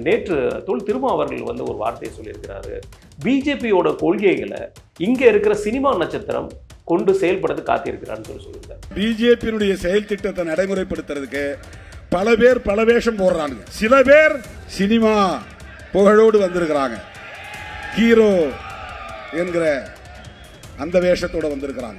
நேற்று தொல் திருமாவர்கள் வந்து ஒரு வார்த்தையை சொல்லியிருக்கிறாரு. பிஜேபியோட கொள்கைகளை இங்கே இருக்கிற சினிமா நட்சத்திரம் கொண்டு செயல்படுத்த காத்திருக்கிறான்னு சொல்லி சொல்லியிருக்காரு. பிஜேபியினுடைய செயல் திட்டத்தை நடைமுறைப்படுத்துறதுக்கு பல பேர் பல வேஷம் போடுறாங்க. சில பேர் சினிமா புகழோடு வந்திருக்கிறாங்க. ஹீரோ என்கிற அந்த வேஷத்தோடு வந்திருக்கிறாங்க.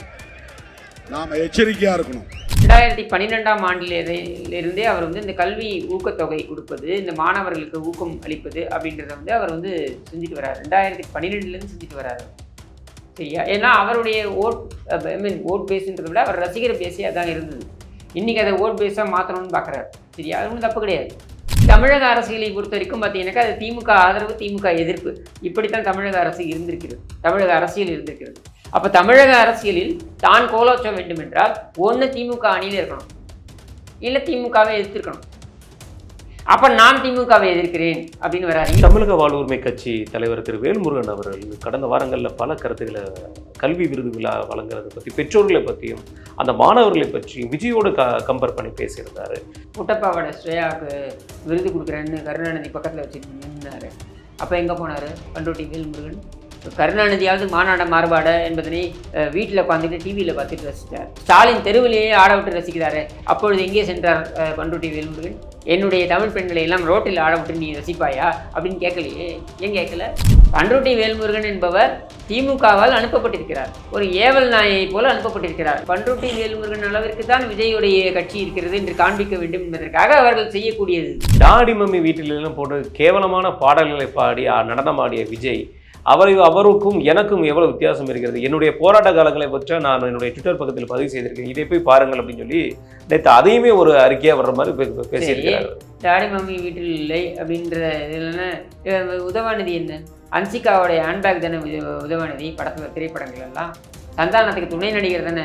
நாம் எச்சரிக்கையாக இருக்கணும். ரெண்டாயிரத்தி பன்னிரெண்டாம் ஆண்டிலிருந்தே அவர் வந்து இந்த கல்வி ஊக்கத்தொகை கொடுப்பது இந்த மாணவர்களுக்கு ஊக்கம் அளிப்பது அப்படின்றத வந்து அவர் வந்து செஞ்சுட்டு வர்றாரு ரெண்டாயிரத்தி பன்னிரெண்டுலேருந்து செஞ்சுட்டு வர்றாரு சரியா? ஏன்னா அவருடைய ஓட் ஐ மீன் ஓட் பேஸுன்றதை விட அவர் ரசிகர் பேஸே அதான் இருந்தது. இன்றைக்கி அதை ஓட் பேஸாக மாற்றணும்னு பார்க்குறாரு சரியா? அது ஒன்றும் தப்பு கிடையாது. தமிழக அரசியலை பொறுத்த வரைக்கும் பார்த்தீங்கன்னாக்கா அது திமுக ஆதரவு திமுக எதிர்ப்பு. இப்படித்தான் தமிழக அரசு இருந்திருக்கிறது. தமிழக அரசியல் இருந்திருக்கிறது. அப்போ தமிழக அரசியலில் தான் கோலோச்ச வேண்டும் என்றால் ஒன்று திமுக அணியில் இருக்கணும். இல்லை திமுகவை எதிர்த்திருக்கணும். அப்போ நான் திமுகவை எதிர்க்கிறேன் அப்படின்னு வராரு. தமிழக வாழ்வுரிமை கட்சி தலைவர் திரு வேல்முருகன் அவர்கள் கடந்த வாரங்களில் பல கருத்துக்களை கல்வி விருது விழா வழங்குறதை பற்றி பெற்றோர்களை பற்றியும் அந்த மாணவர்களை பற்றியும் விஜயோடு க கம்பேர் பண்ணி பேசியிருந்தாரு. புட்டப்பாவோட ஸ்ரேயாவுக்கு விருது கொடுக்குறேன்னு கருணாநிதி பக்கத்தில் வச்சு நின்னாரு. அப்போ எங்கே போனார்? பண்ருட்டி வேல்முருகன். கருணாநிதியாவது மாநாட மாறுபாட என்பதனை வீட்டில் உட்காந்துட்டு டிவியில் பார்த்துட்டு ரசித்தார் ஸ்டாலின் தெருவிலேயே ஆட விட்டு ரசிக்கிறாரு. அப்பொழுது எங்கே சென்றார் பண்ருட்டி வேல்முருகன் என்னுடைய தமிழ் பெண்களை எல்லாம் ரோட்டில் ஆட விட்டு நீ ரசிப்பாயா? அப்படின்னு கேட்கலையே. ஏன் கேட்கல? பண்ருட்டி வேல்முருகன் என்பவர் திமுகவால் அனுப்பப்பட்டிருக்கிறார். ஒரு ஏவல் நாயை போல அனுப்பப்பட்டிருக்கிறார். பண்ருட்டி வேல்முருகன் அளவிற்கு தான் விஜயுடைய கட்சி இருக்கிறது என்று காண்பிக்க வேண்டும் என்பதற்காக அவர்கள் செய்யக்கூடியது. டாடி மம்மி வீட்டிலெல்லாம் போட்டு கேவலமான பாடல்களை பாடி நடனமாடிய விஜய் அவரை அவருக்கும் எனக்கும் எவ்வளவு வித்தியாசம் இருக்கிறது? என்னுடைய போராட்ட காலங்களை பற்றி நான் என்னுடைய ட்விட்டர் பக்கத்தில் பதிவு செய்திருக்கேன் இதை போய் பாருங்கள் அப்படின்னு சொல்லி நேற்று அதையுமே ஒரு அறிக்கையாக வர்ற மாதிரி பேசியிருக்கிறாரு. டாடி மம்மி வீட்டில் இல்லை அப்படின்ற இதில் உதவாநிதி என்ன? அன்சிகாவுடைய ஹேண்ட்பேக் தானே உத- உதவாநிதி? படத்தில் திரைப்படங்கள் எல்லாம். சந்தானத்துக்கு துணை நடிகர் தானே?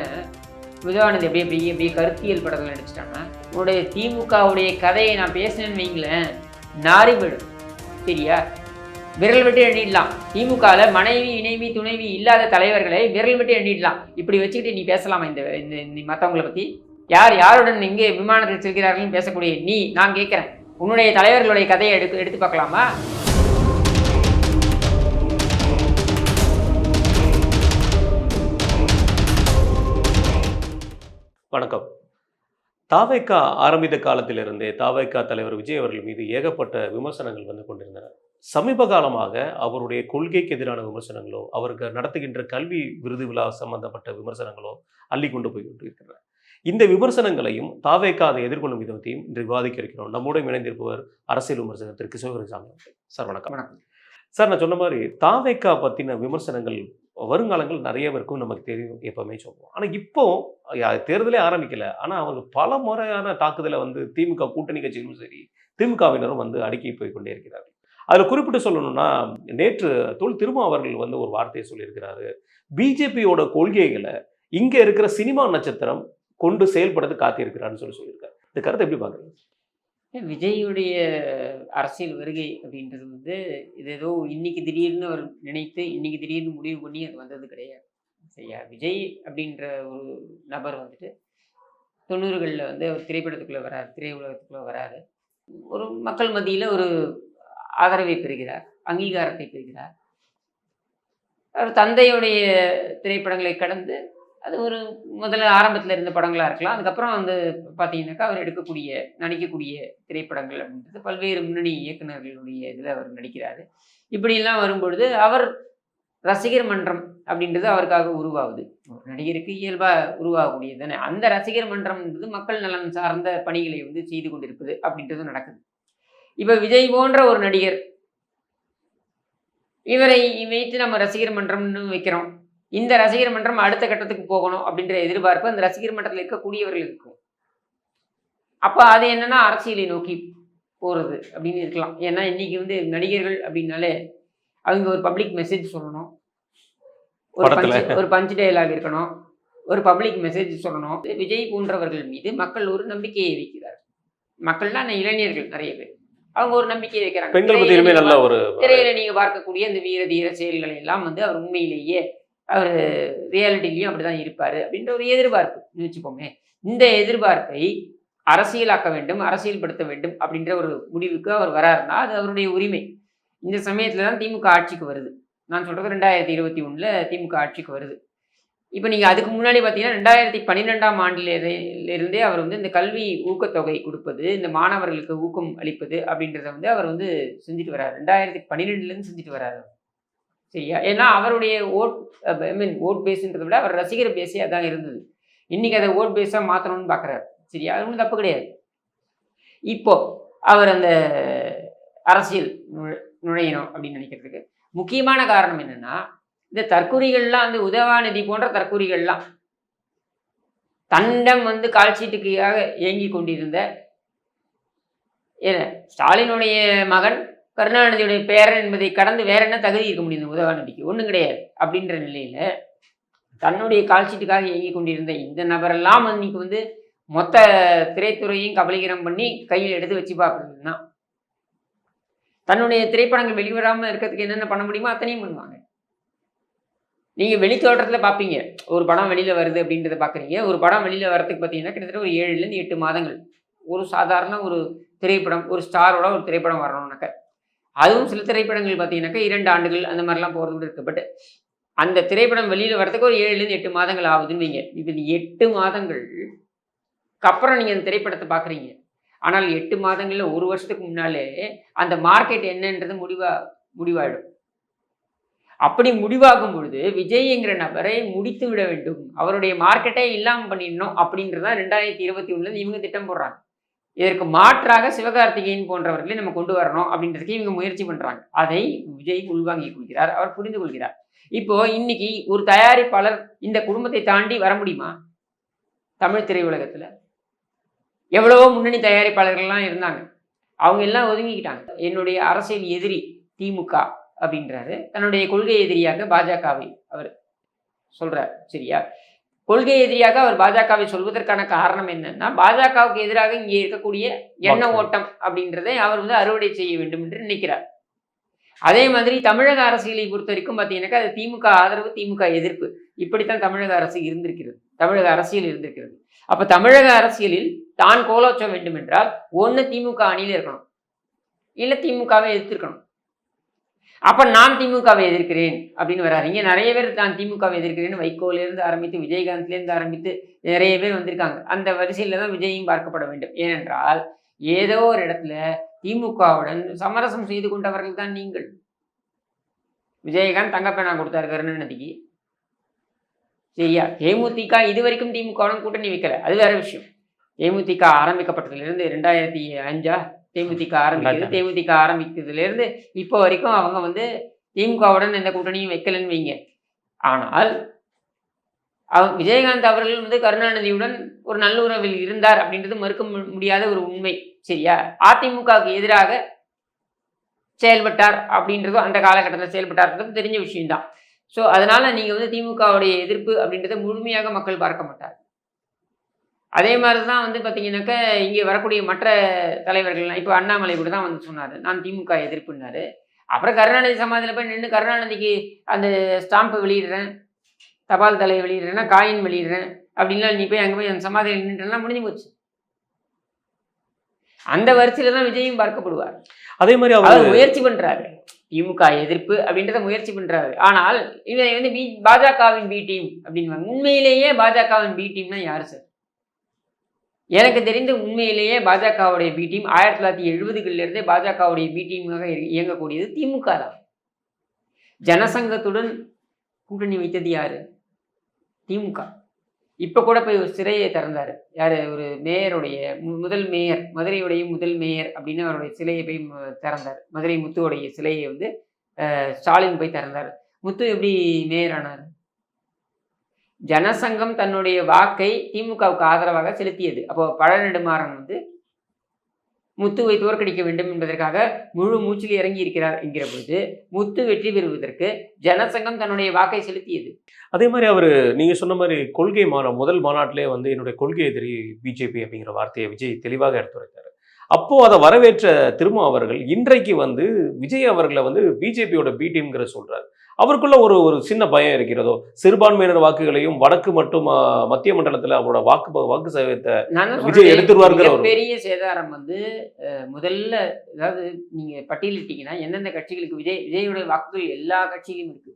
உதவாநிதி அப்படியே அப்படியே அப்படியே கருத்தியல் படத்தில் நடிச்சிட்டாங்க. உன்னுடைய திமுகவுடைய கதையை நான் பேசினேன்னு வைங்களேன். நாரி போயிடும் சரியா? விரல் விட்டு எண்ணிடலாம். திமுகவில் மனைவி இணைவி துணைவி இல்லாத தலைவர்களை விரல் விட்டு எண்ணிடலாம். இப்படி வச்சுக்கிட்டு நீ பேசலாமா இந்த இந்த நீ மற்றவங்களை பற்றி யார் யாருடன் இங்கே விமானத்தில் செல்கிறார்கள்னு பேசக்கூடிய நீ நான் கேட்குறேன். உன்னுடைய தலைவர்களுடைய கதையை எடுத்து எடுத்து பார்க்கலாமா? வணக்கம். தாவைக்கா ஆரம்பித்த காலத்திலிருந்தே தாவைக்கா தலைவர் விஜய் அவர்கள் மீது ஏகப்பட்ட விமர்சனங்கள் வந்து கொண்டிருந்தன. சமீப காலமாக அவருடைய கொள்கைக்கு எதிரான விமர்சனங்களோ அவருக்கு நடத்துகின்ற கல்வி விருது விழா சம்பந்தப்பட்ட விமர்சனங்களோ அள்ளி கொண்டு போய் கொண்டிருக்கின்றன இந்த விமர்சனங்களையும் தாவேக்கா அதை எதிர்கொள்ளும் விதத்தையும் இன்று விவாதிக்க இருக்கிறோம். நம்முடன் இணைந்திருப்பவர் அரசியல் விமர்சகர் திரு கிஷோகரிசாமி. சார் வணக்கம். வணக்கம். சார் நான் சொன்ன மாதிரி தாவேக்கா பற்றின விமர்சனங்கள் வருங்காலங்கள் நிறைய இருக்கும் நமக்கு தெரியும் எப்பவுமே சொல்லுவோம் ஆனால் இப்போ தேர்தலே ஆரம்பிக்கல. ஆனால் அவங்க பல முறையான தாக்குதலை வந்து திமுக கூட்டணி கட்சிகளும் சரி திமுகவினரும் வந்து அடுக்கி போய் கொண்டே இருக்கிறார்கள். அதில் குறிப்பிட்டு சொல்லணும்னா நேற்று தொல் திருமா அவர்கள் வந்து ஒரு வார்த்தையை சொல்லியிருக்கிறாரு. பிஜேபியோட கொள்கைகளை இங்கே இருக்கிற சினிமா நட்சத்திரம் கொண்டு செயல்படுத்த காத்திருக்கிறான்னு சொல்லி சொல்லியிருக்காரு. இந்த கருத்தை எப்படி பார்க்குறீங்க? விஜயுடைய அரசியல் வருகை அப்படின்றது வந்து இது ஏதோ இன்னைக்கு திடீர்னு அவர் நினைத்து இன்னைக்கு திடீர்னு முடிவு பண்ணி அது வந்தது கிடையாது. சரியா? விஜய் அப்படின்ற ஒரு நபர் வந்துட்டு தொண்ணூறுகளில் வந்து அவர் திரைப்படத்துக்குள்ளே வராரு திரையுலகத்துக்குள்ளே வராரு. ஒரு மக்கள் மத்தியில் ஒரு ஆதரவை பெறுகிறார் அங்கீகாரத்தை பெறுகிறார். அவர் தந்தையுடைய திரைப்படங்களை கடந்து அது ஒரு முதல்ல ஆரம்பத்தில் இருந்த படங்களாக இருக்கலாம். அதுக்கப்புறம் வந்து பார்த்தீங்கன்னாக்கா அவர் எடுக்கக்கூடிய நடிக்கக்கூடிய திரைப்படங்கள் அப்படின்றது பல்வேறு முன்னணி இயக்குனர்களுடைய இதில் அவர் நடிக்கிறாரு. இப்படியெல்லாம் வரும்பொழுது அவர் ரசிகர் மன்றம் அப்படின்றது அவருக்காக உருவாகுது. ஒரு நடிகருக்கு இயல்பாக உருவாகக்கூடியது தானே. அந்த ரசிகர் மன்றம் என்பது மக்கள் நலன் சார்ந்த பணிகளை வந்து செய்து கொண்டிருப்பது அப்படின்றது நடக்குது. இப்போ விஜய் போன்ற ஒரு நடிகர். இவரை வைத்து நம்ம ரசிகர் மன்றம்னு வைக்கிறோம். இந்த ரசிகர் மன்றம் அடுத்த கட்டத்துக்கு போகணும் அப்படின்ற எதிர்பார்ப்பு அந்த ரசிகர் மன்றத்தில் இருக்கக்கூடியவர்களுக்கு இருக்கும். அப்போ அது என்னன்னா அரசியலை நோக்கி போகிறது அப்படின்னு இருக்கலாம். ஏன்னா இன்னைக்கு வந்து நடிகர்கள் அப்படின்னாலே அவங்க ஒரு பப்ளிக் மெசேஜ் சொல்லணும். ஒரு. பஞ்ச் ஒரு பஞ்ச் டயலாக் இருக்கணும். ஒரு பப்ளிக் மெசேஜ் சொல்லணும். விஜய் போன்றவர்கள் மீது மக்கள் ஒரு நம்பிக்கையை வைக்கிறார் மக்கள்னா இளைஞர்கள் நிறைய பேர். அவங்க ஒரு நம்பிக்கையை வைக்கிறாங்க. பெண்கள் பத்தியுமே நல்ல ஒரு திரையில நீங்க பார்க்கக்கூடிய அந்த வீர தீர செயல்களை எல்லாம் வந்து அவர் உண்மையிலேயே அவர் ரியாலிட்டிலையும் அப்படிதான் இருப்பாரு அப்படின்ற ஒரு எதிர்பார்ப்பு. வச்சுக்கோமே. இந்த எதிர்பார்ப்பை அரசியலாக்க வேண்டும் அரசியல்படுத்த வேண்டும் அப்படின்ற ஒரு முடிவுக்கு அவர் வராருன்னா அது அவருடைய உரிமை. இந்த சமயத்துல தான் திமுக ஆட்சிக்கு வருது. நான் சொல்றது ரெண்டாயிரத்தி இருபத்தி ஒண்ணுல திமுக ஆட்சிக்கு வருது. இப்போ நீங்கள் அதுக்கு முன்னாடி பார்த்தீங்கன்னா ரெண்டாயிரத்தி பன்னிரெண்டாம் ஆண்டிலிருந்தே இருந்தே அவர் வந்து இந்த கல்வி ஊக்கத்தொகை கொடுப்பது இந்த மாணவர்களுக்கு ஊக்கம் அளிப்பது அப்படின்றத வந்து அவர் வந்து செஞ்சுட்டு வர்றாரு ரெண்டாயிரத்தி பன்னிரெண்டுலேருந்து செஞ்சுட்டு வர்றாரு சரியா? ஏன்னா அவருடைய ஓட் ஐ மீன் ஓட் பேஸுன்றதை விட அவர் ரசிகர் பேஸே அதான் இருந்தது. இன்றைக்கி அதை ஓட் பேஸாக மாற்றணும்னு பார்க்குறாரு சரியா? அது ஒன்றும் தப்பு கிடையாது. இப்போ அவர் அந்த அரசியல் நுழை- நுழையணும் அப்படின்னு நினைக்கிறதுக்கு முக்கியமான காரணம் என்னென்னா இந்த தற்கூரிகள்லாம் வந்து உதவாநிதி போன்ற தற்கூரிகள்லாம் தண்டம் வந்து கால்ஷீட்டுக்காக இயங்கி கொண்டிருந்த ஏன் ஸ்டாலினுடைய மகன் கருணாநிதியுடைய பேரன் என்பதை கடந்து வேற என்ன தகுதி இருக்க முடியும் உதவாநிதிக்கு? ஒன்றும் கிடையாது அப்படின்ற நிலையில தன்னுடைய கால்ஷீட்டுக்காக இயங்கி கொண்டிருந்த இந்த நபரெல்லாம் இன்னைக்கு வந்து மொத்த திரைத்துறையும் கபலீகரம் பண்ணி கையில் எடுத்து வச்சு பார்க்குறதுன்னா தன்னுடைய திரைப்படங்கள் வெளிவராமல் இருக்கிறதுக்கு என்னென்ன பண்ண முடியுமோ அத்தனையும் பண்ணுவாங்க. நீங்கள் வெளி தோற்றத்தில் பார்ப்பீங்க ஒரு படம் வெளியில் வருது அப்படின்றத பார்க்குறீங்க ஒரு படம் வெளியில் வரதுக்கு பார்த்தீங்கன்னா கிட்டத்தட்ட ஒரு ஏழுலேருந்து எட்டு மாதங்கள். ஒரு சாதாரண ஒரு திரைப்படம் ஒரு ஸ்டாரோட ஒரு திரைப்படம் வரணும்னாக்க. அதுவும் சில திரைப்படங்கள் பார்த்தீங்கன்னாக்கா இரண்டு ஆண்டுகள் அந்த மாதிரிலாம் போகிறது கூட இருக்கு. பட் அந்த திரைப்படம் வெளியில் வரதுக்கு ஒரு ஏழுலேருந்து எட்டு மாதங்கள் ஆகுதுன்னு வைங்க. இப்போ எட்டு மாதங்கள் அப்புறம் நீங்கள் அந்த திரைப்படத்தை பார்க்குறீங்க ஆனால் எட்டு மாதங்களில் ஒரு வருஷத்துக்கு முன்னாலே அந்த மார்க்கெட் என்னன்றது முடிவாக முடிவாயிடும். அப்படி முடிவாகும் பொழுது விஜய்ங்கிற நபரை முடித்து விட வேண்டும். அவருடைய மார்க்கெட்டே இல்லாமல் பண்ணிடணும் அப்படின்றதான் ரெண்டாயிரத்தி இருபத்தி ஒன்றுல இவங்க திட்டம் போடுறாங்க. இதற்கு மாற்றாக சிவகார்த்திகேயன் போன்றவர்களை நம்ம கொண்டு வரணும் அப்படின்றதுக்கு இவங்க முயற்சி பண்றாங்க. அதை விஜய் உள்வாங்கிக் கொள்கிறார் அவர் புரிந்து கொள்கிறார். இப்போ இன்னைக்கு ஒரு தயாரிப்பாளர் இந்த குடும்பத்தை தாண்டி வர முடியுமா? தமிழ் திரையுலகத்துல. எவ்வளவோ முன்னணி தயாரிப்பாளர்கள்லாம் இருந்தாங்க. அவங்க எல்லாம் ஒதுங்கிக்கிட்டாங்க. என்னுடைய அரசியல் எதிரி திமுக. அப்படின்றாரு. தன்னுடைய கொள்கை எதிரியாக பாஜகவை அவர் சொல்றார். சரியா? கொள்கை எதிரியாக அவர் பாஜகவை சொல்வதற்கான காரணம் என்னன்னா பாஜகவுக்கு எதிராக இங்கே இருக்கக்கூடிய எண்ண. ஓட்டம் அப்படின்றதை அவர் வந்து அறுவடை செய்ய வேண்டும் என்று நினைக்கிறார். அதே மாதிரி தமிழக அரசியலை பொறுத்த வரைக்கும் பார்த்தீங்கன்னாக்கா அது திமுக ஆதரவு திமுக எதிர்ப்பு. இப்படித்தான் தமிழக அரசு இருந்திருக்கிறது. தமிழக அரசியல் இருந்திருக்கிறது. அப்ப தமிழக அரசியலில் தான் கோலோச்ச வேண்டும் என்றால் ஒன்று திமுக அணியில் இருக்கணும். இல்லை திமுகவை எதிர்த்திருக்கணும். அப்ப நான் திமுகவை எதிர்க்கிறேன் அப்படின்னு வராரு இங்க நிறைய பேர் தான் திமுகவை எதிர்க்கிறேன்னு வைகோலேருந்து ஆரம்பித்து விஜயகாந்த்லேருந்து ஆரம்பித்து நிறைய பேர் வந்திருக்காங்க. அந்த வரிசையில தான் விஜயும் பார்க்கப்பட வேண்டும். ஏனென்றால் ஏதோ ஒரு இடத்துல திமுகவுடன் சமரசம் செய்து கொண்டவர்கள் தான் நீங்கள். விஜயகாந்த் தங்கப்பேனா கொடுத்தாரு கருணாநிதிக்கு சரியா. தேமுதிக இது வரைக்கும் திமுகவுடன் கூட்டணி வைக்கல. அது வேற விஷயம். தேமுதிக ஆரம்பிக்கப்பட்டதுலேருந்து ரெண்டாயிரத்தி அஞ்சா தேமுதிக ஆரம்பிக்குது. தேமுதிக ஆரம்பிக்கிறதுலேருந்து இப்போ வரைக்கும் அவங்க வந்து திமுகவுடன் எந்த கூட்டணியும் வைக்கலன்னு வைங்க. ஆனால் அவ- விஜயகாந்த் அவர்கள் வந்து கருணாநிதியுடன் ஒரு நல்லுறவில் இருந்தார் அப்படின்றது மறுக்க முடியாத ஒரு உண்மை சரியா? அதிமுகவுக்கு எதிராக செயல்பட்டார் அப்படின்றதும் அந்த காலகட்டத்தில் செயல்பட்டார்ன்றது தெரிஞ்ச விஷயம்தான். ஸோ அதனால நீங்க வந்து திமுகவுடைய எதிர்ப்பு அப்படின்றத முழுமையாக மக்கள் பார்க்க மாட்டார் அதே மாதிரி தான் வந்து பார்த்தீங்கன்னாக்கா இங்கே வரக்கூடிய மற்ற தலைவர்கள்லாம் இப்போ அண்ணாமலை கூட தான் வந்து சொன்னார். நான் திமுக எதிர்ப்புன்னாரு. அப்புறம் கருணாநிதி சமாதியில் போய் நின்று கருணாநிதிக்கு அந்த ஸ்டாம்பை வெளியிடுறேன் தபால் தலையை வெளியிடுறேன்னா காயின் வெளியிடுறேன் அப்படின்லாம் நீ போய் அங்கே போய் அந்த சமாதியில் நின்றுலாம் முடிஞ்சு போச்சு. அந்த வரிசையில தான் விஜயும் பார்க்கப்படுவார். அதே மாதிரி அவர் முயற்சி பண்றாரு. திமுக எதிர்ப்பு அப்படின்றத முயற்சி பண்றாரு. ஆனால் இவரை வந்து பி பாஜகவின் பி டீம் அப்படின்னு உண்மையிலேயே பாஜகவின் பி டீம்னா யாரு சார்? எனக்கு தெரிந்து உண்மையிலேயே பாஜகவுடைய பி டீம் ஆயிரத்தி தொள்ளாயிரத்தி எழுபதுகளிலிருந்தே பாஜகவுடைய பி டீமாக இயங்கக்கூடியது திமுக தான். ஜனசங்கத்துடன் கூட்டணி வைத்தது யாரு? திமுக. இப்போ கூட போய் ஒரு சிறையை திறந்தார். யார்? ஒரு மேயருடைய மு- முதல் மேயர் மதுரையுடைய முதல் மேயர் அப்படின்னு அவருடைய சிலையை போய் திறந்தார். மதுரை முத்துவுடைய சிலையை வந்து ஸ்டாலின் போய் திறந்தார். முத்து எப்படி மேயர் ஆனார்? ஜனசங்கம் தன்னுடைய வாக்கை திமுகவுக்கு ஆதரவாக செலுத்தியது. அப்போ பழநெடுமாறன் வந்து முத்துவை தோற்கடிக்க வேண்டும் என்பதற்காக முழு மூச்சில் இறங்கி இருக்கிறார் என்கிற பொழுது முத்து வெற்றி பெறுவதற்கு ஜனசங்கம் தன்னுடைய வாக்கை செலுத்தியது. அதே மாதிரி அவர் நீங்க சொன்ன மாதிரி கொள்கை மாற முதல் மாநாட்டிலே வந்து என்னுடைய கொள்கை எதிரி பிஜேபி அப்படிங்கிற வார்த்தையை விஜய் தெளிவாக எடுத்துரைத்தார். அப்போ அதை வரவேற்ற திருமா அவர்கள் இன்றைக்கு வந்து விஜய் அவர்களை வந்து பிஜேபியோட பி டீம்ங்கிற சொல்றாரு. அவருக்குள்ள ஒரு ஒரு சின்ன பயம் இருக்கிறதோ சிறுபான்மையினர் வாக்குகளையும் வடக்கு மற்றும் மத்திய மண்டலத்துல அவரோட வாக்கு வாக்கு சதவீதத்தை விஜய் எடுத்துருவாருங்கிற ஒரு- மிகப்பெரிய சேதாரம் வந்து அஹ், முதல்ல அதாவது நீங்க பட்டியலிட்டீங்கன்னா எந்தெந்த கட்சிகளுக்கு விஜய் விஜயோட வாக்குகள் எல்லா கட்சியிலும் இருக்கு.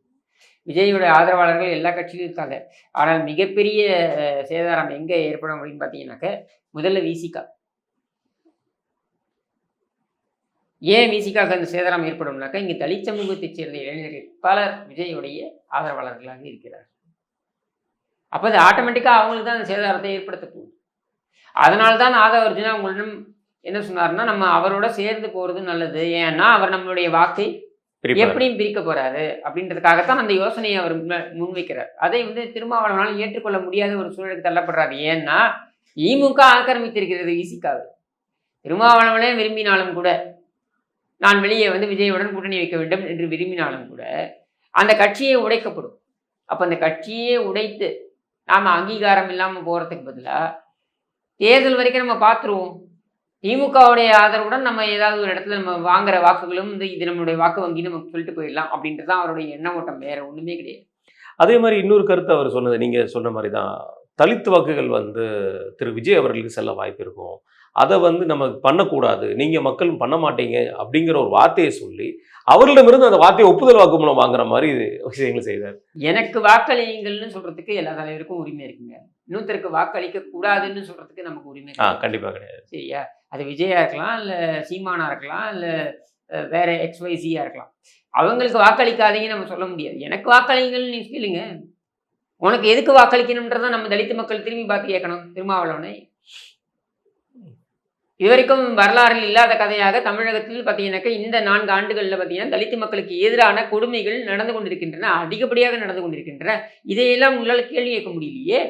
விஜயோட ஆதரவாளர்கள் எல்லா கட்சியிலும் இருக்காங்க. ஆனால் மிகப்பெரிய சேதாரம் எங்க ஏற்படும் அப்படின்னு பார்த்தீங்கன்னாக்க முதல்ல விசிகா ஏன் விசிகாக்கு அந்த சேதாரம் ஏற்படும்னாக்கா இங்க தலித் சமூகத்தைச் சேர்ந்த இளைஞர்கள் பலர் விஜயுடைய ஆதரவாளர்களாக இருக்கிறார். அப்போ அது ஆட்டோமேட்டிக்காக அவங்களுக்கு தான் அந்த சேதாரத்தை ஏற்படுத்த போகுது. அதனால தான் ஆதவ அர்ஜுனா உங்களிடம் என்ன சொன்னார்னா நம்ம அவரோட சேர்ந்து போறது நல்லது. ஏன்னா அவர் நம்மளுடைய வாக்கை. எப்படியும் பிரிக்க போறாரு அப்படின்றதுக்காகத்தான் அந்த யோசனையை அவர் முன்வைக்கிறார். அதை வந்து திருமாவளவனால் ஏற்றுக்கொள்ள முடியாத ஒரு சூழலுக்கு தள்ளப்படுறாரு. ஏன்னா திமுக ஆக்கிரமித்திருக்கிறது விசிகாவை திருமாவளவனே விரும்பினாலும் கூட நான் வெளியே வந்து விஜயுடன் கூட்டணி வைக்க வேண்டும் என்று விரும்பினாலும் கூட அந்த கட்சியே உடைக்கப்படும். அப்போ அந்த கட்சியே உடைத்து நாம் அங்கீகாரம் இல்லாமல் போகிறதுக்கு பதிலாக தேர்தல் வரைக்கும் நம்ம பார்த்துருவோம். திமுகவுடைய ஆதரவுடன் நம்ம ஏதாவது ஒரு இடத்துல நம்ம வாங்குற வாக்குகளும் வந்து இது நம்மளுடைய வாக்கு வங்கி நம்ம சொல்லிட்டு போயிடலாம் அப்படின்றது தான் அவருடைய எண்ண ஓட்டம். வேற ஒன்றுமே கிடையாது. அதே மாதிரி இன்னொரு கருத்து அவர் சொன்னது நீங்கள் சொன்ன மாதிரி தான் தலித் வாக்குகள் வந்து திரு விஜய் அவர்களுக்கு செல்ல வாய்ப்பு இருக்கும். அதை வந்து நம்ம பண்ணக்கூடாது. நீங்க மக்கள் பண்ண மாட்டீங்க அப்படிங்கிற ஒரு வார்த்தையை சொல்லி அவர்களிடமிருந்து அந்த வார்த்தையை ஒப்புதல் வாக்குமூலம் வாங்குற மாதிரி விஷயங்களை செய்தார். எனக்கு வாக்களியுங்கள்னு சொல்றதுக்கு எல்லா தலைவருக்கும் உரிமை இருக்குங்க. இன்னொருத்தருக்கு வாக்களிக்க கூடாதுன்னு சொல்றதுக்கு நமக்கு உரிமை ஆ கிடையாது. கண்டிப்பா கிடையாது. சரியா? அது விஜயா இருக்கலாம் இல்ல சீமானா இருக்கலாம் இல்ல வேற எக்ஸ்வைசியா இருக்கலாம். அவங்களுக்கு வாக்களிக்காதீங்கன்னு நம்ம சொல்ல முடியாது. எனக்கு வாக்களிங்கள்னு நீ கேளுங்க. உனக்கு எதுக்கு வாக்களிக்கணும்ன்றத நம்ம தலித் மக்கள் திரும்பி பார்த்து கேட்கணும். திருமாவளவனை. இதுவரைக்கும் வரலாறில் இல்லாத கதையாக தமிழகத்தில் பார்த்தீங்கன்னாக்கா இந்த நான்கு ஆண்டுகளில் பார்த்தீங்கன்னா தலித் மக்களுக்கு எதிரான கொடுமைகள் நடந்து கொண்டிருக்கின்றன அதிகப்படியாக நடந்து கொண்டிருக்கின்றன. இதையெல்லாம் உங்களால் கேள்வி கேட்க முடியலையே?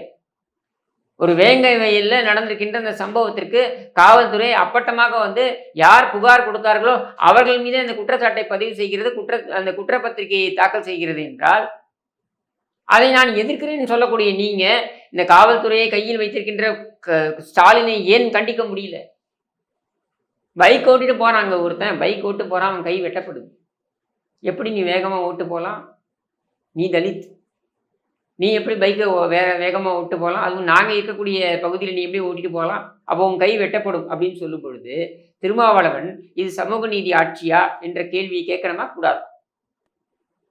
ஒரு வேங்கை வயலில் நடந்திருக்கின்ற அந்த சம்பவத்திற்கு காவல்துறை அப்பட்டமாக வந்து யார் புகார் கொடுத்தார்களோ அவர்கள் மீது அந்த குற்றச்சாட்டை பதிவு செய்கிறது குற்ற அந்த குற்றப்பத்திரிகையை தாக்கல் செய்கிறது என்றால் அதை நான் எதிர்க்கிறேன்னு சொல்லக்கூடிய நீங்க இந்த காவல்துறையை கையில் வைத்திருக்கின்ற க- ஸ்டாலினை ஏன் கண்டிக்க முடியல? பைக் ஓட்டிட்டு போறாங்க ஒருத்தன். பைக் ஓட்டு போறான் அவன் கை வெட்டப்படுது. எப்படி நீ வேகமா ஓட்டு போகலாம் நீ தலித். நீ எப்படி பைக்கை வேற வேகமாக ஓட்டு போகலாம் அதுவும் நாங்கள் இருக்கக்கூடிய பகுதியில் நீ எப்படி ஓட்டிட்டு போகலாம் அப்போ உன் கை வெட்டப்படும் அப்படின்னு சொல்லும் பொழுது திருமாவளவன் இது சமூக நீதி ஆட்சியா என்ற கேள்வியை கேட்கணுமா? கூடாது.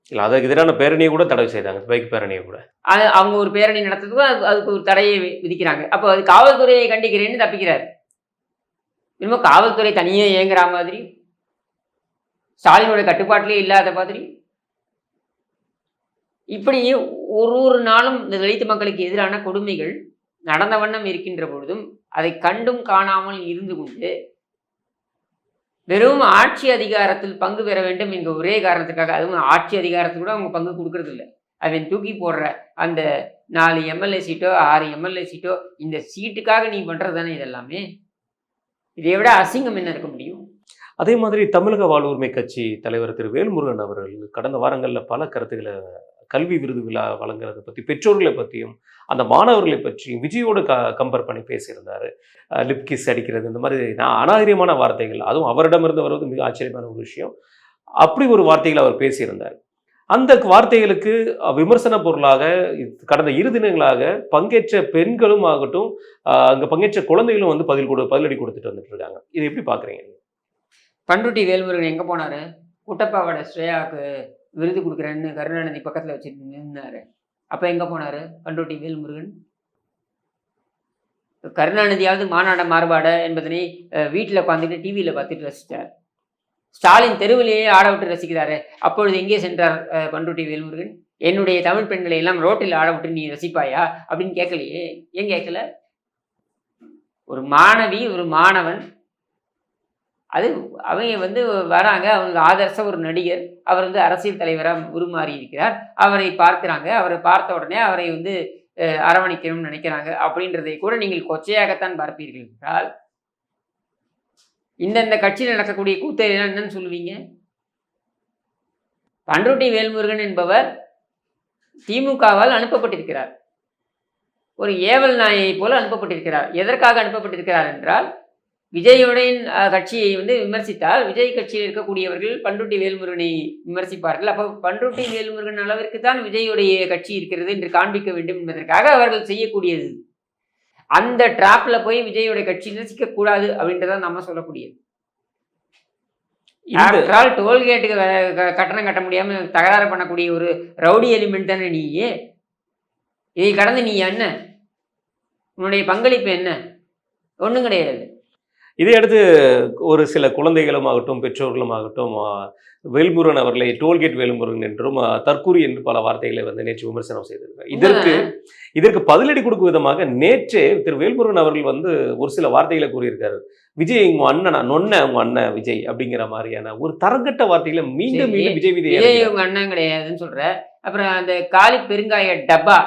இல்லை அதுக்கு எதிரான பேரணியை கூட தடை செய்தாங்க பைக் பேரணியை கூட. அது அவங்க ஒரு பேரணி நடத்துறதுக்கும் அது- அதுக்கு ஒரு தடையை விதிக்கிறாங்க. அப்போ அது காவல்துறையை கண்டிக்கிறேன்னு தப்பிக்கிறாரு. இன்னும் காவல்துறை தனியே இயங்குற மாதிரி ஸ்டாலினோட கட்டுப்பாட்டிலே இல்லாத மாதிரி இப்படி ஒரு ஒரு நாளும் இந்த தலித்து மக்களுக்கு எதிரான கொடுமைகள் நடந்த வண்ணம் இருக்கின்ற பொழுதும் அதை கண்டும் காணாமல் இருந்து கொண்டு வெறும் ஆட்சி அதிகாரத்தில் பங்கு பெற வேண்டும் என்ற ஒரே காரணத்துக்காக அதுவும் ஆட்சி அதிகாரத்துக்கு கூட அவங்க பங்கு கொடுக்கறதில்ல. அவன் தூக்கி போடுற அந்த நாலு எம்எல்ஏ சீட்டோ ஆறு எம்எல்ஏ சீட்டோ இந்த சீட்டுக்காக நீ பண்ணுறது தானே இதெல்லாமே? இதை விட அசிங்கம் என்ன இருக்க முடியும்? அதே மாதிரி தமிழக வாழ்வுரிமை கட்சி தலைவர் திரு வேல்முருகன் அவர்கள் கடந்த வாரங்களில் பல கருத்துக்களை கல்வி விருது விழா வழங்குறதை பற்றி பெற்றோர்களை பற்றியும் அந்த மாணவர்களை பற்றியும் விஜயோடு க கம்பேர் பண்ணி பேசியிருந்தார். லிப்கிஸ் அடிக்கிறது இந்த மாதிரி நான் அநாகரியமான வார்த்தைகள் அதுவும் அவரிடமிருந்து வருவது மிக ஆச்சரியமான ஒரு விஷயம். அப்படி ஒரு வார்த்தைகள் அவர் பேசியிருந்தார். அந்த வார்த்தைகளுக்கு விமர்சன பொருளாக கடந்த இரு தினங்களாக பங்கேற்ற பெண்களும் ஆகட்டும் அங்கே பங்கேற்ற குழந்தைகளும் வந்து பதில் கொடு பதிலடி கொடுத்துட்டு வந்துட்டு இருக்காங்க. இதை எப்படி பார்க்குறீங்க பண்ருட்டி வேல்முருகன் எங்கே போனாரு? குட்டப்பாவோட ஸ்ரேயாவுக்கு விருது கொடுக்குறேன்னு கருணாநிதி பக்கத்தில் வச்சுட்டு நின்னார். அப்போ எங்கே போனாரு? பண்ருட்டி வேல்முருகன். கருணாநிதியாவது மாநாட மாறுபாட என்பதனை வீட்டில் வீட்டுல உட்காந்துட்டு பார்த்துட்டு ரசித்தார் ஸ்டாலின் தெருவிலேயே ஆட விட்டு ரசிக்கிறாரு அப்பொழுது எங்கே சென்றார் பண்டோட்டி பண்ருட்டி வேல்முருகன்? என்னுடைய தமிழ் பெண்களை எல்லாம் ரோட்டில் ஆட விட்டு நீ ரசிப்பாயா? அப்படின்னு கேட்கலையே. ஏன் கேட்கல? ஒரு மாணவி ஒரு மாணவன் அது அவங்க வந்து வராங்க. அவங்க ஆதர்ச ஒரு நடிகர். அவர் வந்து அரசியல் தலைவராக உருமாறி இருக்கிறார் அவரை பார்க்கிறாங்க. அவரை பார்த்த உடனே அவரை வந்து அரவணைக்கணும்னு நினைக்கிறாங்க. அப்படின்றதை கூட நீங்கள் கொச்சையாகத்தான் பார்ப்பீர்கள் என்றால் இந்தந்த கட்சியில் நடக்கக்கூடிய கூத்தை என்னன்னு சொல்லுவீங்க? பண்ருட்டி வேல்முருகன் என்பவர் திமுகவால் அனுப்பப்பட்டிருக்கிறார். ஒரு ஏவல் நாயை போல அனுப்பப்பட்டிருக்கிறார். எதற்காக அனுப்பப்பட்டிருக்கிறார் என்றால் விஜயுடைய கட்சியை வந்து விமர்சித்தால் விஜய் கட்சியில் இருக்கக்கூடியவர்கள் பண்ருட்டி வேல்முருகனை விமர்சிப்பார்கள். அப்போ பண்ருட்டி வேல்முருகன் அளவிற்கு தான் விஜயுடைய கட்சி இருக்கிறது என்று காண்பிக்க வேண்டும் என்பதற்காக அவர்கள் செய்யக்கூடியது. அந்த டிராப்ல போய் விஜயோட கட்சி விமர்சிக்க கூடாது அப்படின்றத நம்ம சொல்லக்கூடியது. இந்த ஆஃப்டர் ஆல் டோல்கேட்டுக்கு கட்டணம் கட்ட முடியாம தகராறு பண்ணக்கூடிய ஒரு ரவுடி எலிமெண்ட் தானே நீ இதை கடந்து நீ என்ன? உன்னுடைய பங்களிப்பு என்ன? ஒன்றும் கிடையாது. இதை அடுத்து ஒரு சில குழந்தைகளும் ஆகட்டும் பெற்றோர்களும் ஆகட்டும் வேல்முருகன் அவர்களை டோல்கேட் வேல்முருகன் என்றும் தற்கூரி என்று பல வார்த்தைகளை வந்து நேற்று விமர்சனம் செய்திருக்கார் இதற்கு இதற்கு பதிலடி கொடுக்கும் விதமாக நேற்றே திரு வேல்முருகன் அவர்கள் வந்து ஒரு சில வார்த்தைகளை கூறியிருக்காரு. விஜய் உங்க அண்ணனா? நொன்ன உங்க அண்ணன் விஜய் அப்படிங்கிற மாதிரியான ஒரு தரங்கட்ட வார்த்தைகளை மீண்டும். மீண்டும் விஜய் விஜய். உங்க அண்ணன் கிடையாதுன்னு சொல்ற. அப்புறம் அந்த காலி பெருங்காய டப்பா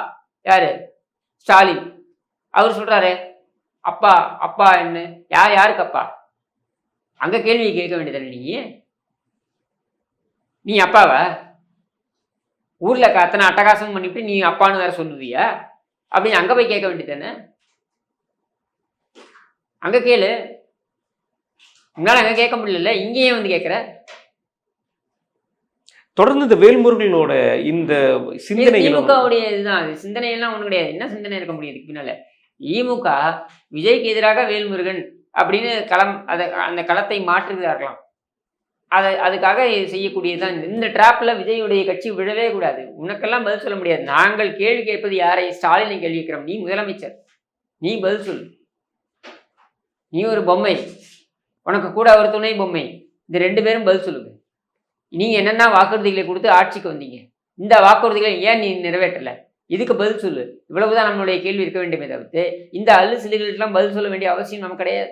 யாரு? ஸ்டாலின். அவர் சொல்றாரு அப்பா அப்பா என்ன? யார் யாருக்கு அப்பா? அங்க கேள்வி கேட்க வேண்டியதானே நீ? நீ அப்பாவா? ஊர்ல அத்தனை அட்டகாசம் பண்ணிவிட்டு நீ அப்பான்னு வேற சொல்லுவியா? அப்படின்னு அங்க போய் கேட்க வேண்டியதானே அங்க கேளு. உங்களால அங்க கேட்க முடியல இங்கேயே வந்து கேட்குற. தொடர்ந்து இந்த வேல்முருகனோட இந்த சிந்தனைகளும் திமுகவுடைய இதுதான் சிந்தனை எல்லாம் ஒண்ணும் கிடையாது. என்ன சிந்தனை இருக்க முடியும் இதுக்கு பின்னால? திமுக விஜய்க்கு எதிராக வேல்முருகன் அப்படின்னு களம் அதை அந்த களத்தை மாற்றுகிறார்களாம். அதை அதுக்காக செய்யக்கூடியதுதான். இந்த- இந்த விஜயுடைய கட்சி விழவே கூடாது. உனக்கெல்லாம் பதில் சொல்ல முடியாது. நாங்கள் கேள்வி கேட்பது யாரை? ஸ்டாலினை கேள்வி கேட்கிறோம். நீ முதலமைச்சர். நீ பதில் சொல். நீ ஒரு பொம்மை. உனக்கு கூட ஒரு துணை பொம்மை. இந்த ரெண்டு பேரும் பதில் சொல்லுங்க. நீங்கள் என்னென்ன வாக்குறுதிகளை கொடுத்து ஆட்சிக்கு வந்தீங்க? இந்த வாக்குறுதிகளை ஏன் நீ நிறைவேற்றலை? இதுக்கு பதில் சொல்லு. இவ்வளவுதான் நம்மளுடைய கேள்வி இருக்க வேண்டுமே தவிர்த்து இந்த அள்ளு சிலைகளுக்கெல்லாம் பதில் சொல்ல வேண்டிய அவசியம் நமக்கு கிடையாது.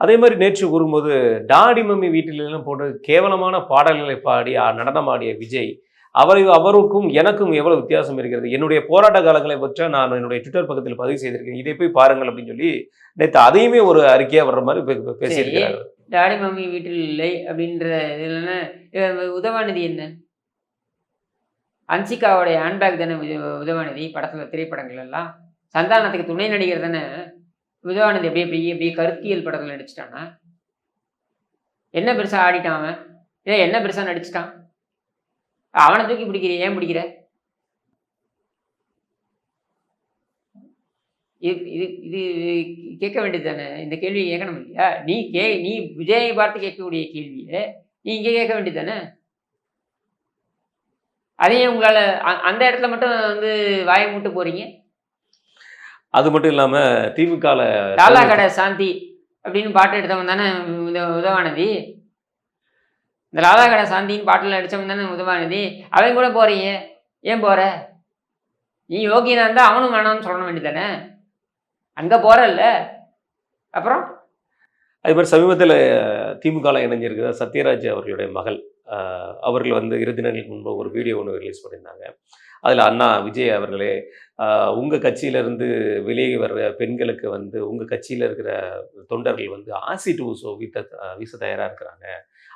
அதே மாதிரி நேற்று கூறும்போது டாடி மம்மி வீட்டிலெல்லாம் போட்டு கேவலமான பாடல்களை பாடி நடனமாடிய விஜய் அவரை அவருக்கும் எனக்கும் எவ்வளவு வித்தியாசம் இருக்கிறது? என்னுடைய போராட்ட காலங்களை பற்றி நான் என்னுடைய ட்விட்டர் பக்கத்தில் பதிவு செய்திருக்கேன் இதை போய் பாருங்கள் அப்படின்னு சொல்லி நேற்று அதையுமே ஒரு அறிக்கையா வர்ற மாதிரி பேசியிருக்கிறாரு டாடி மம்மி வீட்டில் இல்லை அப்படின்ற அஹ் உதவாநிதி என்ன? ஹன்சிகாவுடைய ஹேண்ட்பேக் தானே உத- உதவாநிதி? படத்தில் திரைப்படங்கள் எல்லாம் சந்தானத்துக்கு துணை நடிகர் தானே? உதவாநிதி அப்படியே பெரிய அப்படியே கருத்தியல் படத்தில் நடிச்சிட்டானா? என்ன பெருசாக ஆடிட்டான் அவன்? இல்லை என்ன பெருசா நடிச்சிட்டான்? அவனை தூக்கி பிடிக்கிற ஏன் பிடிக்கிற? இது இது இது கேட்க வேண்டியது தானே? இந்த கேள்வியை கேட்கணும் இல்லையா? நீ கே நீ விஜயை பார்த்து கேட்கக்கூடிய கேள்வியை நீ இங்கே கேட்க வேண்டியது தானே? அதையும் உங்களால் அந்த இடத்துல மட்டும் வந்து வாயை மூட்டு போறீங்க? அது மட்டும் இல்லாம திமுகல டாலா கடை சாந்தி அப்படின்னு பாட்டு எடுத்தவன் தானே உத உதவானதி? இந்த லாலா கடை சாந்தின்னு பாட்டில் அடித்தவன் தானே உதவானதி? அவன் கூட போறீங்க? ஏன் போற? நீ யோகியனா இருந்தா அவனும் வேணாம்னு சொல்ல வேண்டியதானே அங்கே போறல்ல? அப்புறம்? அதே மாதிரி சமீபத்தில் திமுகல இணைஞ்சிருக்கிற சத்யராஜ் அவர்களுடைய மகள். அவர்கள் வந்து இரு தினங்களுக்கு முன்பு ஒரு வீடியோ ஒன்று ரிலீஸ் பண்ணியிருந்தாங்க. அதில் அண்ணா விஜய் அவர்களே ஆஹ், உங்க கட்சியில இருந்து வெளியே வர்ற பெண்களுக்கு வந்து உங்க கட்சியில இருக்கிற தொண்டர்கள் வந்து ஆசிட் ஊசோ வீட்ட வீச தயாரா இருக்கிறாங்க.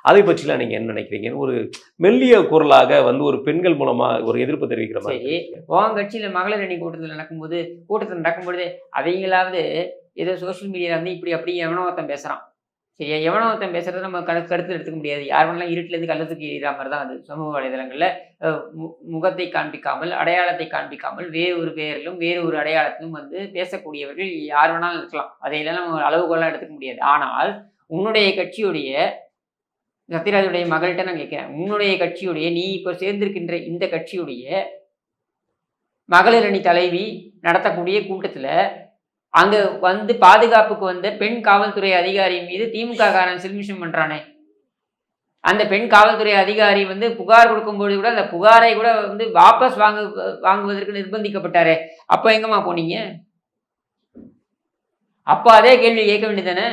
அதை பற்றிலாம் நீங்க என்ன நினைக்கிறீங்கன்னு ஒரு மெல்லிய குரலாக வந்து ஒரு பெண்கள் மூலமா ஒரு எதிர்ப்பு தெரிவிக்கிற மாதிரி உன் கட்சியில் மகளிர் அணி கூட்டத்தில் நடக்கும்போது கூட்டத்தில் நடக்கும்பொழுது அவங்களாவது ஏதோ சோஷியல் மீடியாவில் வந்து இப்படி அப்படி எவனோ ஒருத்தன் பேசுகிறான் சரி எவனோ ஒருத்தன் பேசுறத நம்ம கணக்கு கருத்தில் எடுத்துக்க முடியாது. யார் வேணாலும் இருட்டிலேருந்து கள்ளத்துக்கு எறிகிற மாதிரி தான் அது. சமூக வலைதளங்களில் மு- முகத்தை காண்பிக்காமல் அடையாளத்தை காண்பிக்காமல் வேறு ஒரு பெயரிலும் வேறு ஒரு அடையாளத்திலும் வந்து பேசக்கூடியவர்கள் யார் வேணாலும் இருக்கலாம். அதையெல்லாம் நம்ம அளவுகோலாம் எடுத்துக்க முடியாது. ஆனால் உன்னுடைய கட்சியுடைய சத்யராஜுடைய மகள்கிட்ட நான் கேட்கிறேன். உன்னுடைய கட்சியுடைய நீ இப்போ சேர்ந்திருக்கின்ற இந்த கட்சியுடைய மகளிர் அணி தலைவி நடத்தக்கூடிய கூட்டத்தில் அங்க வந்து பாதுகாப்புக்கு வந்த பெண் காவல்துறை அதிகாரி மீது திமுக காரன் சில்மிஷம் பண்றானே. அந்த பெண் காவல்துறை அதிகாரி வந்து புகார் கொடுக்கும்போது கூட அந்த புகாரை கூட வந்து வாபஸ் வாங்கு வாங்குவதற்கு நிர்பந்திக்கப்பட்டாரே. அப்ப எங்கம்மா போனீங்க? அப்போ அதே கேள்வி கேட்க வேண்டியதானே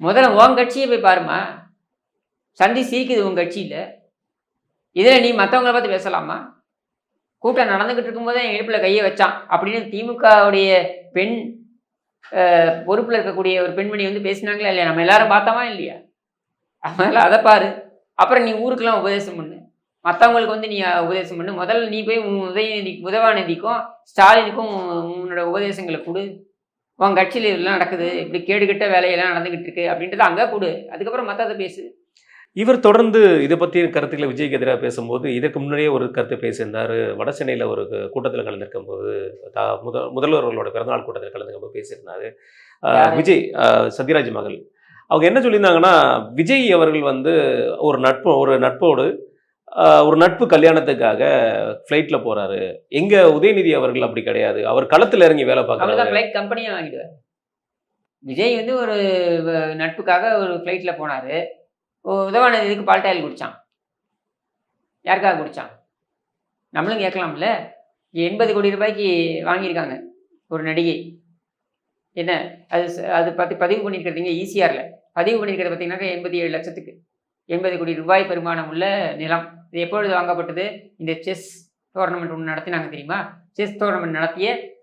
முதல்ல உன் கட்சியை போய் பாருமா சந்தி சீக்குது உன் கட்சியில. இதுல நீ மற்றவங்கள பார்த்து பேசலாமா? கூட்டம் நடந்துகிட்டு இருக்கும்போது என் இடுப்பில் கையை வச்சான். அப்படின்னு திமுகவுடைய பெண் பொறுப்பில் இருக்கக்கூடிய ஒரு பெண்மணி வந்து பேசினாங்களா இல்லையா? நம்ம எல்லாரும் பார்த்தோமா இல்லையா? அதனால அதை பாரு. அப்புறம் நீ ஊருக்கெல்லாம் உபதேசம் பண்ணு. மற்றவங்களுக்கு வந்து நீ உபதேசம் பண்ணு. முதல்ல நீ போய் உன் உதயநிதி உதவாநிதிக்கும் ஸ்டாலினுக்கும் உன்னோட உபதேசங்களை கொடு. உன் கட்சியில் இதெல்லாம் நடக்குது. இப்படி கேடுகிட்ட வேலையெல்லாம் நடந்துகிட்டு இருக்கு. அப்படின்றத அங்கே கொடு. அதுக்கப்புறம் மற்றதை பேசு. இவர் தொடர்ந்து இதை பற்றி கருத்துக்களை விஜய்க்கு எதிராக பேசும்போது இதற்கு முன்னாடியே ஒரு கருத்து பேசியிருந்தார். வட சென்னையில் ஒரு கூட்டத்தில் கலந்துருக்கும் போது முத முதல்வர்களோட பிறந்தநாள் கூட்டத்தில் கலந்துக்கும் போது பேசியிருந்தாரு? விஜய் சத்யராஜ் மகள். அவங்க என்ன சொல்லியிருந்தாங்கன்னா விஜய் அவர்கள் வந்து ஒரு நட்பு ஒரு நட்போடு ஒரு நட்பு கல்யாணத்துக்காக ஃப்ளைட்டில் போறாரு. எங்க உதயநிதி அவர்கள் அப்படி கிடையாது. அவர் களத்தில் இறங்கி வேலை பார்க்குறாரு. ஃப்ளைட் கம்பெனியை வாங்கிடுவார். விஜய் வந்து ஒரு நட்புக்காக ஒரு ஃப்ளைட்டில் போனார். உதவானது இதுக்கு பால்டாயில் குடித்தான் யாருக்காக குடித்தான் நம்மளும் கேட்கலாம்ல. எண்பது கோடி ரூபாய்க்கு வாங்கியிருக்காங்க ஒரு நடிகை. என்ன? அது அது பற்றி பதிவு பண்ணியிருக்கிறதுங்க ஈசிஆரில். பதிவு பண்ணியிருக்கிறது பார்த்தீங்கன்னாக்கா எண்பத்தி ஏழு லட்சத்துக்கு. எண்பது கோடி ரூபாய் பெருமானம் உள்ள நிலம். இது எப்பொழுது வாங்கப்பட்டது? இந்த செஸ் டோர்னமெண்ட் ஒன்று நடத்தினாங்க தெரியுமா? செஸ் டோர்னமெண்ட் நடத்திய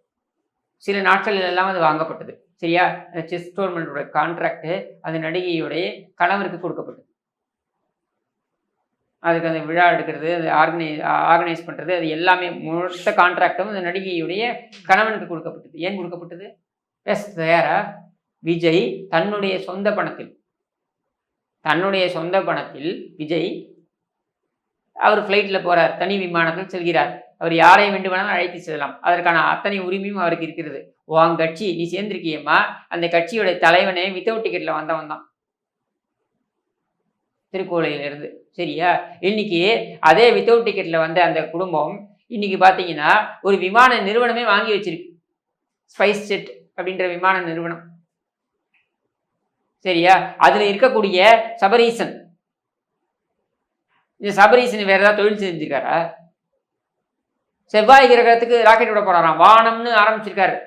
சில நாட்கள் எல்லாம் அது வாங்கப்பட்டது. சரியா? அந்த செஸ் டோர்னமெண்ட்டோட கான்ட்ராக்டு அந்த நடிகையுடைய கணவருக்கு கொடுக்கப்பட்டது. அதுக்கு அந்த விழா எடுக்கிறது அது ஆர்கனை ஆர்கனைஸ் பண்ணுறது அது எல்லாமே மொத்த கான்ட்ராக்டும் அந்த நடிகையுடைய கணவனுக்கு கொடுக்கப்பட்டது. ஏன் கொடுக்கப்பட்டது? எஸ் தயாரா விஜய் தன்னுடைய சொந்த பணத்தில். தன்னுடைய சொந்த பணத்தில் விஜய் அவர் ஃப்ளைட்டில் போகிறார் தனி விமானத்தில் செல்கிறார். அவர் யாரை வேண்டுமானாலும் அழைத்து செல்லலாம். அதற்கான அத்தனை உரிமையும் அவருக்கு இருக்கிறது. உன் கட்சி நீ சேர்ந்திருக்கியம்மா. அந்த கட்சியோட தலைவனே வித்தவுட் டிக்கெட்டில் வந்தவன் தான் திருக்கோலையில இருந்து சரியா? இன்னைக்கு அதே வித்தவுட் டிக்கெட்ல வந்த அந்த குடும்பம் இன்னைக்கு பாத்தீங்கன்னா ஒரு விமான நிறுவனமே வாங்கி வச்சிருக்கு. ஸ்பைஸ் ஜெட் அப்படின்ற விமான நிறுவனம். சரியா? அதுல இருக்கக்கூடிய சபரீசன் இந்த சபரீசன் வேற ஏதாவது தொழில் செஞ்சிருக்காரா? செவ்வாய் கிரகத்துக்கு ராக்கெட் விட போறாராம். வானம்னு ஆரம்பிச்சிருக்காரு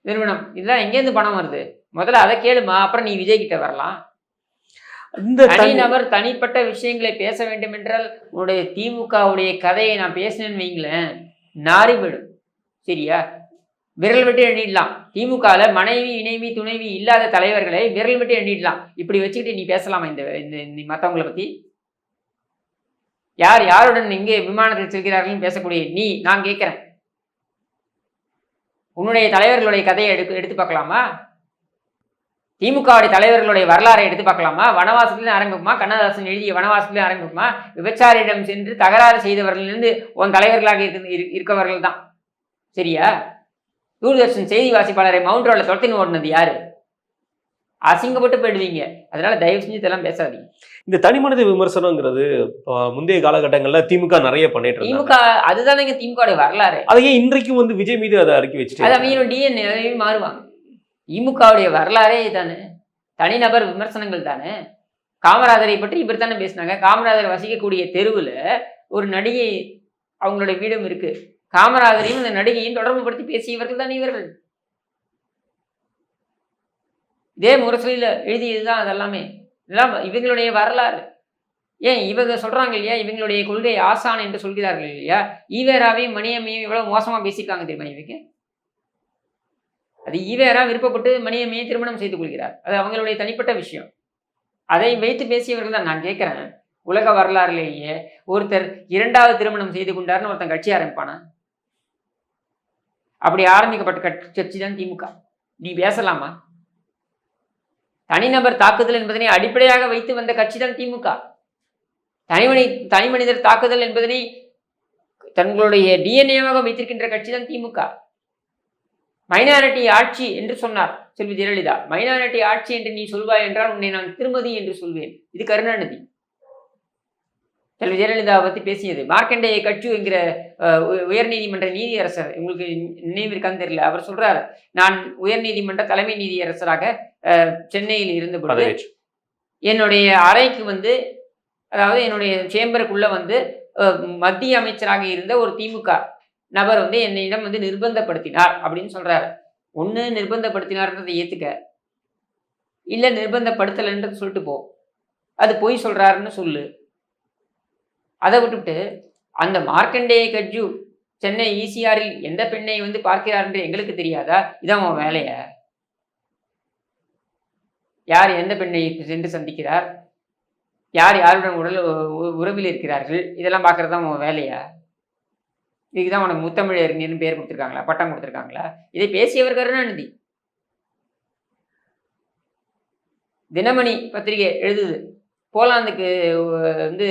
நிறுவனம். இதெல்லாம் எங்கேருந்து பணம் வருது? முதல்ல அதை கேளுமா. அப்புறம் நீ விஜய் கிட்ட வரலாம். இந்த தனிநபர் தனிப்பட்ட விஷயங்களை பேச வேண்டும் என்றால் உன்னுடைய திமுகவுடைய கதையை நான் பேசினேன்னு வைங்களேன் நாரிவிடும் சரியா? விரல் விட்டு எண்ணிடலாம். திமுகவில் மனைவி இணைவி துணைவி இல்லாத தலைவர்களை விரல் விட்டு எண்ணிடலாம். இப்படி வச்சுக்கிட்டு நீ பேசலாமா இந்த இந்த நீ மற்றவங்களை பற்றி யார் யாருடன் இங்கே விமானத்தில் செல்கிறார்கள் பேசக்கூடிய நீ நான் கேட்குறேன். உன்னுடைய தலைவர்களுடைய கதையை எடுத்து எடுத்து பார்க்கலாமா? திமுகவுடைய தலைவர்களுடைய வரலாறை எடுத்து பார்க்கலாமா? வனவாசத்துலேயும் ஆரம்பிக்குமா கண்ணதாசன் எழுதிய வனவாசத்துலேயும் ஆரம்பிக்குமா விபச்சாரியிடம் சென்று தகராறு செய்தவர்களிலிருந்து உன் தலைவர்களாக இருக்கு இரு- இருக்கவர்கள் தான் சரியா? தூர்தர்ஷன் செய்தி வாசிப்பாளரை மவுண்ட் ரோட்ல துரத்தின்னு ஓடினது யாரு? அசிங்கப்பட்டு போயிடுவீங்க. அதனால தயவு செஞ்சு இதெல்லாம் பேசாதீங்க. இந்த தனிமனித விமர்சனங்கிறது முந்தைய காலகட்டங்கள்ல திமுக நிறைய பண்ணிட்டு திமுக அதுதானங்க திமுக வரலாறு. அதை ஏன் இன்றைக்கும் வந்து விஜய் மீது அதை அறிக்கை அது வச்சுட்டு அவங்களோட டிஎன்ஏ மாறுவாங்க. திமுகவுடைய வரலாறே தானே தனிநபர் விமர்சனங்கள் தானே? காமராஜரை பற்றி இப்படி தானே பேசினாங்க. காமராஜர் வசிக்கக்கூடிய தெருவில் ஒரு நடிகை அவங்களுடைய வீடும் இருக்கு. காமராஜரையும் இந்த நடிகையும் தொடர்பு படுத்தி பேசியவர்கள் தான் இவர்கள்? இதே முரசொலியில் எழுதியது தான் அதெல்லாமே. இதெல்லாம் இவங்களுடைய வரலாறு. ஏன் இவங்க சொல்றாங்க இல்லையா? இவங்களுடைய கொள்கை ஆசான் என்று சொல்கிறார்கள் இல்லையா? ஈவேராவையும் மணியம்மையும் இவ்வளோ மோசமா பேசியிருக்காங்க தெரியுமா இவங்க? அது ஈவேரா விருப்பப்பட்டு மணியம்மையை திருமணம் செய்து கொள்கிறார். அது அவங்களுடைய தனிப்பட்ட விஷயம். அதை வைத்து பேசியவர்கள் தான். நான் கேட்கிறேன் உலக வரலாறுலேயே ஒருத்தர் இரண்டாவது திருமணம் செய்து கொண்டார்னு ஒருத்தன் கட்சி ஆரம்பிப்பானா? அப்படி ஆரம்பிக்கப்பட்ட கட்சி கட்சி தான் திமுக. நீ பேசலாமா? தனிநபர் தாக்குதல் என்பதனை அடிப்படையாக வைத்து வந்த கட்சி தான் திமுக. தனிமனி தனிமனிதர் தாக்குதல் என்பதனை தங்களுடைய டிஎன்ஏவாக வைத்திருக்கின்ற கட்சி தான் திமுக. மைனாரிட்டி ஆட்சி என்று சொன்னார் செல்வி ஜெயலலிதா. மைனாரிட்டி ஆட்சி என்று நீ சொல்வாய் என்றால் உன்னை நான் திருமதி என்று சொல்வேன். இது கருணாநிதி. செல்வி ஜெயலலிதாவை பத்தி பேசியது. மார்க்கண்டேய கட்சி என்கிற உயர்நீதிமன்ற நீதியரசர் உங்களுக்கு நினைவு இருக்கான்னு தெரியல. அவர் சொல்றாரு நான் உயர்நீதிமன்ற தலைமை நீதியரசராக சென்னையில் இருந்த என்னுடைய அறைக்கு வந்து அதாவது என்னுடைய சேம்பருக்குள்ள வந்து மத்திய அமைச்சராக இருந்த ஒரு திமுக நபர் வந்து என்னிடம் வந்து நிர்பந்தப்படுத்தினார் அப்படின்னு சொல்றாரு. ஒன்று நிர்பந்தப்படுத்தினார்ன்றதை ஏற்றுக்க இல்லை நிர்பந்தப்படுத்தலைன்றது சொல்லிட்டு போ. அது பொய் சொல்கிறாருன்னு சொல்லு. அதை விட்டுவிட்டு அந்த மார்க்கண்டேய கட்ஜு சென்னை ஈசிஆரில் எந்த பெண்ணை வந்து பார்க்கிறார் என்று எங்களுக்கு தெரியாதா? இதான் உன் வேலைய? யார் எந்த பெண்ணை சென்று சந்திக்கிறார்? யார் யாருடன் உடல் உ- உறவில் இருக்கிறார்கள்? இதெல்லாம் பார்க்கறது தான் உன் வேலையா? இதுக்கு தான் உனக்கு முத்தமிழறிஞர்னு பேர் கொடுத்துருக்காங்களா? பட்டம் கொடுத்துருக்காங்களா? இதை பேசியவர் கருணாநிதி தினமணி பத்திரிகை எழுதுது. போலாந்துக்கு வந்து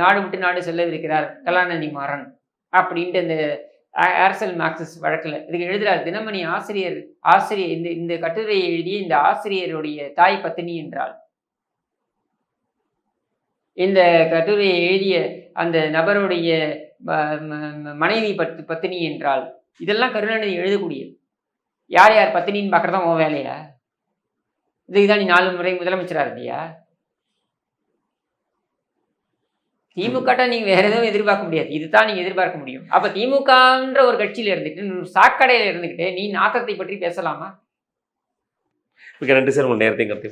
நாடு விட்டு நாடு செல்லவிருக்கிறார் கலாநிதி மாறன் அப்படின்ட்டு அந்த ஏர்செல் மேக்சிஸ் வழக்கில். இதுக்கு எழுதுகிறார் தினமணி ஆசிரியர் ஆசிரியர் இந்த இந்த கட்டுரையை எழுதிய இந்த ஆசிரியருடைய தாய் பத்தினி என்றால் இந்த கட்டுரையை எழுதிய அந்த நபருடைய மனைவி பத்து பத்தினி என்றால் இதெல்லாம் கருணாநிதி எழுதக்கூடியது. யார் யார் பத்தினின்னு பார்க்குறதா உன் வேலையா இதுக்கு தான் நீ நாலு முறை முதலமைச்சராக இருந்தியா? திமுக நீங்க வேற எதுவும் எதிர்பார்க்க முடியாது. இதுதான் நீங்க எதிர்பார்க்க முடியும். அப்ப திமுகன்ற ஒரு கட்சியில இருந்துட்டு சாக்கடையில் ஒரு சாக்கடையில நீ நாத்தத்தை பற்றி பேசலாமா? மிக நன்றி சார் உங்கள் நேரத்தை கருத்து